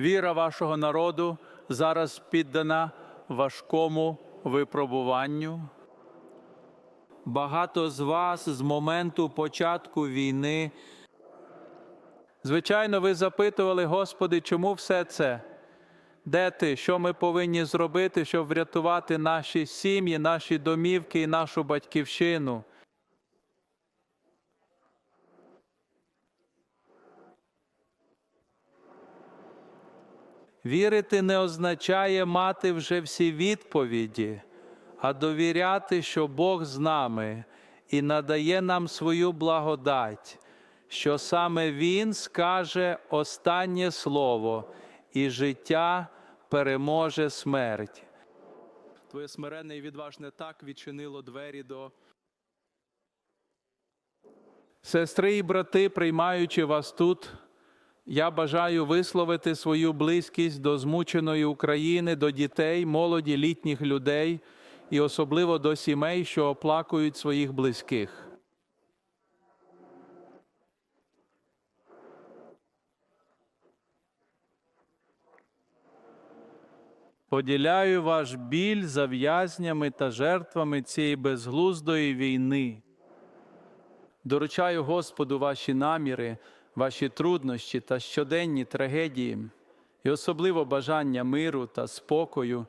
Віра вашого народу зараз піддана важкому випробуванню. Багато з вас з моменту початку війни. Звичайно, ви запитували, Господи, чому все це? Де ти? Що ми повинні зробити, щоб врятувати наші сім'ї, наші домівки і нашу батьківщину? Вірити не означає мати вже всі відповіді, а довіряти, що Бог з нами і надає нам свою благодать, що саме Він скаже останнє слово, і життя переможе смерть. Твоє смирене і відважне так відчинило двері до. Сестри і брати, приймаючи вас тут, я бажаю висловити свою близькість до змученої України, до дітей, молоді, літніх людей і особливо до сімей, що оплакують своїх близьких. Поділяю ваш біль за в'язнями та жертвами цієї безглуздої війни. Доручаю Господу ваші наміри, ваші труднощі та щоденні трагедії, і особливо бажання миру та спокою.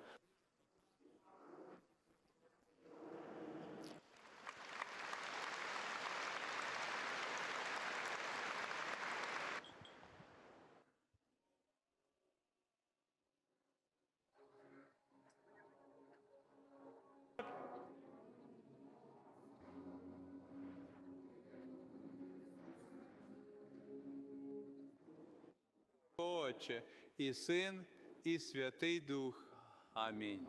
Отче, і Син, і Святий Дух. Амінь.